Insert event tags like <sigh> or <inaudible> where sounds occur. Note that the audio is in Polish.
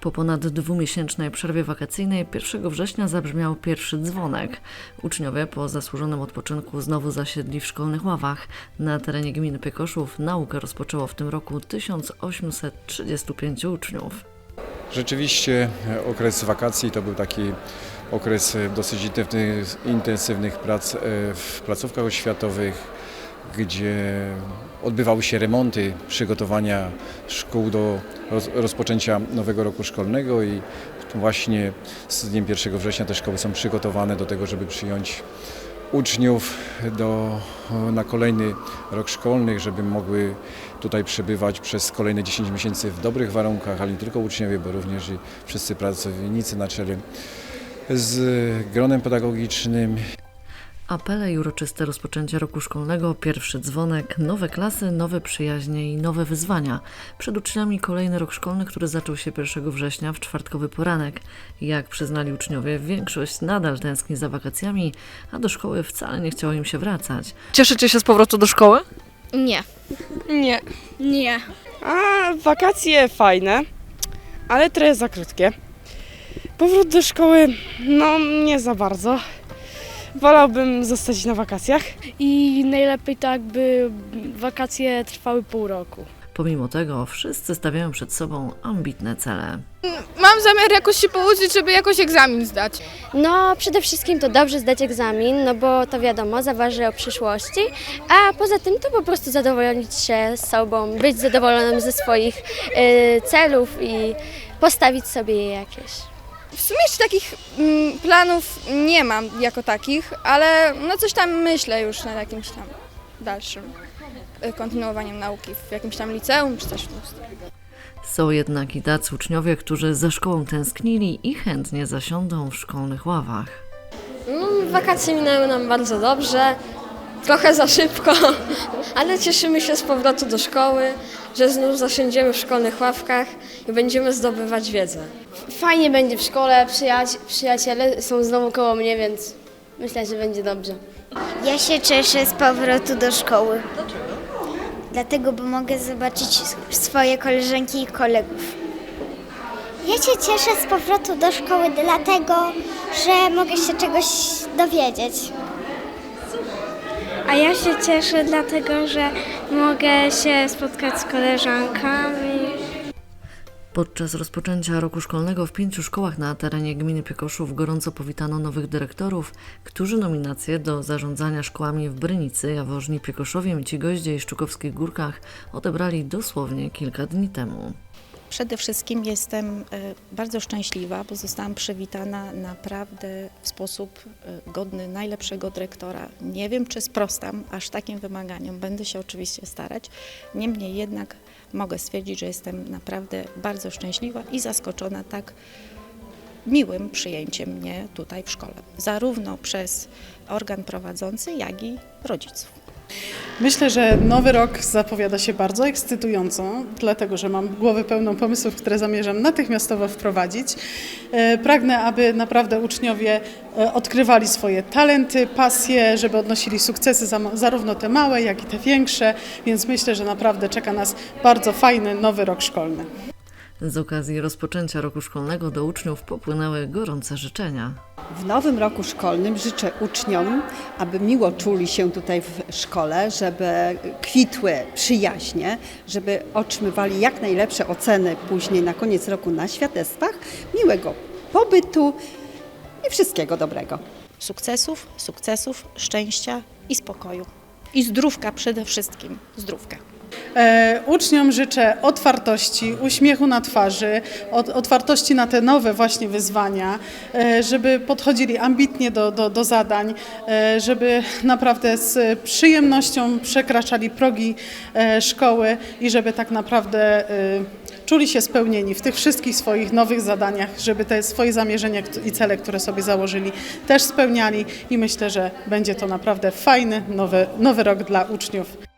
Po ponad dwumiesięcznej przerwie wakacyjnej 1 września zabrzmiał pierwszy dzwonek. Uczniowie po zasłużonym odpoczynku znowu zasiedli w szkolnych ławach. Na terenie gminy Piekoszów naukę rozpoczęło w tym roku 1835 uczniów. Rzeczywiście e, okres wakacji to był taki okres e, dosyć intensywnych, prac e, w placówkach oświatowych, gdzie odbywały się remonty, przygotowania szkół do roz, rozpoczęcia nowego roku szkolnego i właśnie z dniem 1 września te szkoły są przygotowane do tego, żeby przyjąć uczniów do, na kolejny rok szkolny, żeby mogły tutaj przebywać przez kolejne 10 miesięcy w dobrych warunkach, ale nie tylko uczniowie, bo również i wszyscy pracownicy na czele z gronem pedagogicznym. Apele i uroczyste rozpoczęcie roku szkolnego, pierwszy dzwonek, nowe klasy, nowe przyjaźnie i nowe wyzwania. Przed uczniami kolejny rok szkolny, który zaczął się 1 września w czwartkowy poranek. Jak przyznali uczniowie, większość nadal tęskni za wakacjami, a do szkoły wcale nie chciało im się wracać. Cieszycie się z powrotu do szkoły? Nie. Nie. Nie. A wakacje fajne, ale trochę za krótkie. Powrót do szkoły, no nie za bardzo. Wolałbym zostać na wakacjach. I najlepiej tak, by wakacje trwały pół roku. Pomimo tego, wszyscy stawiają przed sobą ambitne cele. Mam zamiar jakoś się pouczyć, żeby jakoś egzamin zdać. No, przede wszystkim to dobrze zdać egzamin, no bo to wiadomo, zaważy o przyszłości, a poza tym to po prostu zadowolić się z sobą, być zadowolonym ze swoich y, celów i postawić sobie je jakieś. W sumie jeszcze takich mm, planów nie mam jako takich, ale no coś tam myślę już nad jakimś tam dalszym y, kontynuowaniem nauki w jakimś tam liceum czy coś w tym stylu. Są jednak i tacy uczniowie, którzy za szkołą tęsknili i chętnie zasiądą w szkolnych ławach. No, wakacje minęły nam bardzo dobrze, trochę za szybko, <laughs> ale cieszymy się z powrotu do szkoły, że znów zasiądziemy w szkolnych ławkach i będziemy zdobywać wiedzę. Fajnie będzie w szkole, przyjaci- przyjaciele są znowu koło mnie, więc myślę, że będzie dobrze. Ja się cieszę z powrotu do szkoły. Dlaczego? Dlatego, bo mogę zobaczyć swoje koleżanki i kolegów. Ja się cieszę z powrotu do szkoły, dlatego, że mogę się czegoś dowiedzieć. A ja się cieszę dlatego, że mogę się spotkać z koleżankami. Podczas rozpoczęcia roku szkolnego w pięciu szkołach na terenie gminy Piekoszów gorąco powitano nowych dyrektorów, którzy nominacje do zarządzania szkołami w Brynicy, Jaworzni, Piekoszowie, Micigoździe i Szczukowskich Górkach odebrali dosłownie kilka dni temu. Przede wszystkim jestem e, bardzo szczęśliwa, bo zostałam przywitana naprawdę w sposób e, godny najlepszego dyrektora. Nie wiem, czy sprostam aż takim wymaganiom, będę się oczywiście starać. Niemniej jednak mogę stwierdzić, że jestem naprawdę bardzo szczęśliwa i zaskoczona tak miłym przyjęciem mnie tutaj w szkole, zarówno przez organ prowadzący, jak i rodziców. Myślę, że nowy rok zapowiada się bardzo ekscytująco, dlatego że mam głowę pełną pomysłów, które zamierzam natychmiastowo wprowadzić. E, Pragnę, aby naprawdę uczniowie e, odkrywali swoje talenty, pasje, żeby odnosili sukcesy, zarówno te małe, jak i te większe, więc myślę, że naprawdę czeka nas bardzo fajny nowy rok szkolny. Z okazji rozpoczęcia roku szkolnego do uczniów popłynęły gorące życzenia. W nowym roku szkolnym życzę uczniom, aby miło czuli się tutaj w szkole, żeby kwitły przyjaźnie, żeby otrzymywali jak najlepsze oceny później na koniec roku na świadectwach, miłego pobytu i wszystkiego dobrego. Sukcesów, sukcesów, szczęścia i spokoju. I zdrówka przede wszystkim, zdrówka. E, Uczniom życzę otwartości, uśmiechu na twarzy, ot- otwartości na te nowe właśnie wyzwania, e, żeby podchodzili ambitnie do, do, do zadań, e, żeby naprawdę z przyjemnością przekraczali progi szkoły i żeby tak naprawdę czuli się spełnieni w tych wszystkich swoich nowych zadaniach, żeby te swoje zamierzenia i cele, które sobie założyli, też spełniali i myślę, że będzie to naprawdę fajny nowy, nowy rok dla uczniów.